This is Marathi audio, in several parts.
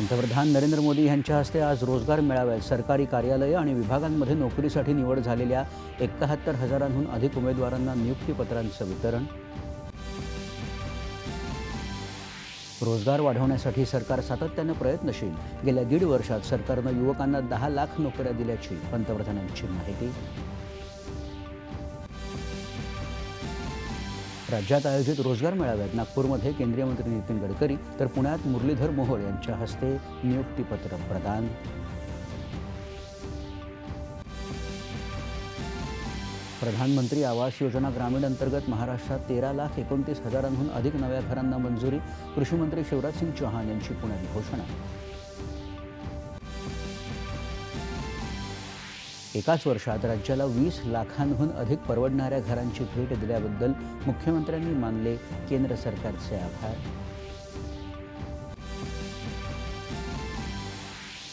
पंतप्रधान नरेंद्र मोदी यांच्या हस्ते आज रोजगार मेळाव्यात सरकारी कार्यालयं आणि विभागांमध्ये नोकरीसाठी निवड झालेल्या एकाहत्तर हजारांहून अधिक उमेदवारांना नियुक्तीपत्रांचं वितरण. रोजगार वाढवण्यासाठी सरकार सातत्यानं प्रयत्नशील. गेल्या दीड वर्षात सरकारनं युवकांना दहा लाख नोकऱ्या दिल्याची पंतप्रधानांची माहिती. राज्यात आयोजित रोजगार मेळाव्यात नागपूरमध्ये केंद्रीय मंत्री नितीन गडकरी तर पुण्यात मुरलीधर मोहोळ यांच्या हस्ते नियुक्तीपत्र प्रदान. प्रधानमंत्री आवास योजना ग्रामीण अंतर्गत महाराष्ट्रात तेरा लाख एकोणतीस हजारांहून अधिक नव्या घरांना मंजुरी. कृषीमंत्री शिवराजसिंग चौहान यांची पुण्यात घोषणा. एकाच वर्षात राज्याला वीस लाखांहून अधिक परवडणाऱ्या घरांची भेट दिल्याबद्दल मुख्यमंत्र्यांनी मानले केंद्र सरकारचे आभार.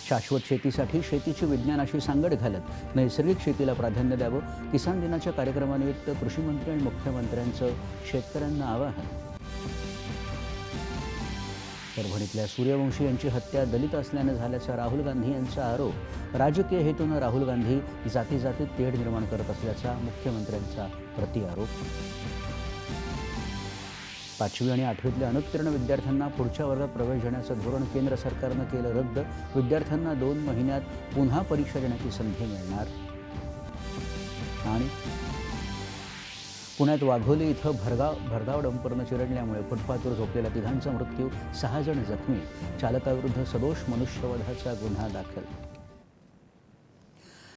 शाश्वत शेतीसाठी शेतीची विज्ञानाशी सांगड घालत नैसर्गिक शेतीला प्राधान्य द्यावं किसान दिनाच्या कार्यक्रमानिमित्त कृषीमंत्री आणि मुख्यमंत्र्यांचं शेतकऱ्यांना आवाहन. परभणीतल्या सूर्यवंशी यांची हत्या दलित असल्यानं झाल्याचा राहुल गांधी यांचा आरोप. राजकीय हेतूनं राहुल गांधी जाती जातीत तेढ निर्माण करत असल्याचा मुख्यमंत्र्यांचा प्रतिआरोप पाचवी आणि आठवीतल्या अनुत्तीर्ण विद्यार्थ्यांना पुढच्या वर्गात प्रवेश देण्याचं धोरण केंद्र सरकारनं केलं रद्द. विद्यार्थ्यांना दोन महिन्यात पुन्हा परीक्षा देण्याची संधी मिळणार. आणि पुण्यात वाघोली इथं भरगाव भरधाव डंपरनं चिरडल्यामुळे फुटपाथवर झोपलेल्या तिघांचा मृत्यू सहा जण जखमी चालकाविरुद्ध सदोष मनुष्यवधाचा गुन्हा दाखल